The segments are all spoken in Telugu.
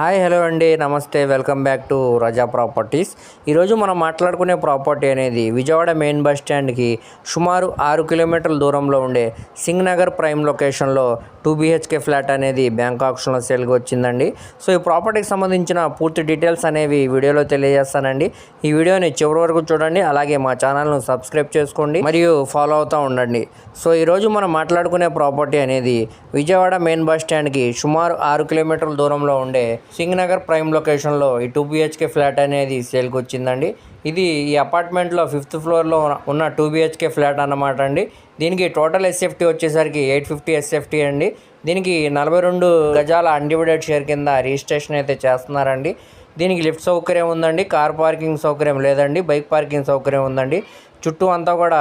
హాయ్ హలో అండి. నమస్తే. Welcome back to Raza Properties. ఈరోజు మనం మాట్లాడుకునే ప్రాపర్టీ అనేది విజయవాడ మెయిన్ బస్ స్టాండ్కి సుమారు ఆరు కిలోమీటర్ల దూరంలో ఉండే సింగ్ నగర్ ప్రైమ్ లొకేషన్లో టూ బీహెచ్కే ఫ్లాట్ అనేది బ్యాంక్ ఆప్షన్లో సేల్కి వచ్చిందండి. సో ఈ ప్రాపర్టీకి సంబంధించిన పూర్తి డీటెయిల్స్ అనేవి వీడియోలో తెలియజేస్తానండి. ఈ వీడియోని చివరి వరకు చూడండి అలాగే మా ఛానల్ను సబ్స్క్రైబ్ చేసుకోండి మరియు ఫాలో అవుతూ ఉండండి. సో ఈరోజు మనం మాట్లాడుకునే ప్రాపర్టీ అనేది విజయవాడ మెయిన్ బస్ స్టాండ్కి సుమారు ఆరు కిలోమీటర్ల దూరంలో ఉండే సింగ్ నగర్ ప్రైమ్ లొకేషన్లో ఈ టూ బీహెచ్కే ఫ్లాట్ అనేది సేల్కి వచ్చిందండి. ఇది ఈ అపార్ట్మెంట్లో ఫిఫ్త్ ఫ్లోర్లో ఉన్న టూ బిహెచ్కే ఫ్లాట్ అన్నమాట అండి. దీనికి టోటల్ ఎస్ఎఫ్టీ వచ్చేసరికి ఎయిట్ ఫిఫ్టీ ఎస్ఎఫ్టీ అండి. దీనికి నలభై రెండు గజాల అన్డివిడెడ్ షేర్ కింద రిజిస్ట్రేషన్ అయితే చేస్తున్నారండి. దీనికి లిఫ్ట్ సౌకర్యం ఉందండి కార్ పార్కింగ్ సౌకర్యం లేదండి బైక్ పార్కింగ్ సౌకర్యం ఉందండి. చుట్టూ అంతా కూడా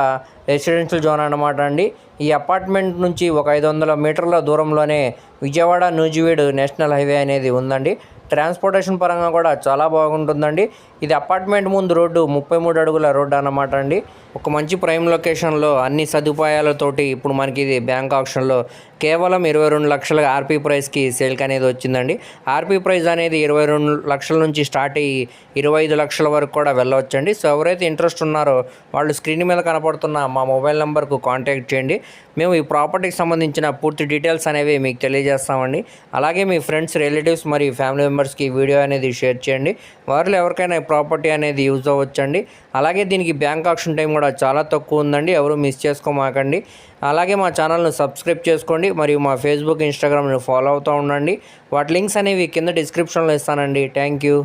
రెసిడెన్షియల్ జోన్ అన్నమాట అండి. ఈ అపార్ట్మెంట్ నుంచి ఒక ఐదు వందల మీటర్ల దూరంలోనే విజయవాడ నూజివీడు నేషనల్ హైవే అనేది ఉందండి. ట్రాన్స్పోర్టేషన్ పరంగా కూడా చాలా బాగుంటుందండి. ఇది అపార్ట్మెంట్ ముందు రోడ్డు ముప్పై మూడు అడుగుల రోడ్డు అన్నమాట అండి. ఒక మంచి ప్రైమ్ లొకేషన్లో అన్ని సదుపాయాలతోటి ఇప్పుడు మనకి ఇది బ్యాంక్ ఆప్షన్లో కేవలం ఇరవై రెండు లక్షల ఆర్పీ ప్రైస్కి సేల్కి అనేది వచ్చిందండి. ఆర్పీ ప్రైస్ అనేది ఇరవై రెండు లక్షల నుంచి స్టార్ట్ అయ్యి ఇరవై ఐదు లక్షల వరకు కూడా వెళ్ళవచ్చండి. సో ఎవరైతే ఇంట్రెస్ట్ ఉన్నారో వాళ్ళు స్క్రీన్ మీద కనపడుతున్న మా మొబైల్ నెంబర్కు కాంటాక్ట్ చేయండి. మేము ఈ ప్రాపర్టీకి సంబంధించిన పూర్తి డీటెయిల్స్ అనేవి మీకు తెలియజేస్తామండి. అలాగే మీ ఫ్రెండ్స్ రిలేటివ్స్ మరియు ఫ్యామిలీ మెంబర్స్కి ఈ వీడియో అనేది షేర్ చేయండి. వారిలో ఎవరికైనా ప్రాపర్టీ అనేది యూజ్ అవ్వచ్చండి. అలాగే దీనికి బ్యాంక్ ఆప్షన్ టైం కూడా చాలా తక్కువ ఉందండి. ఎవరు మిస్ చేసుకోమాకండి. అలాగే మా ఛానల్ను సబ్స్క్రైబ్ చేసుకోండి. మరియు మా ఫేస్బుక్ ఇన్స్టాగ్రామ్ని ఫాలో అవుతూ ఉండండి. వాటి లింక్స్ అనేవి కింద డిస్క్రిప్షన్లో ఇస్తానండి. Thank you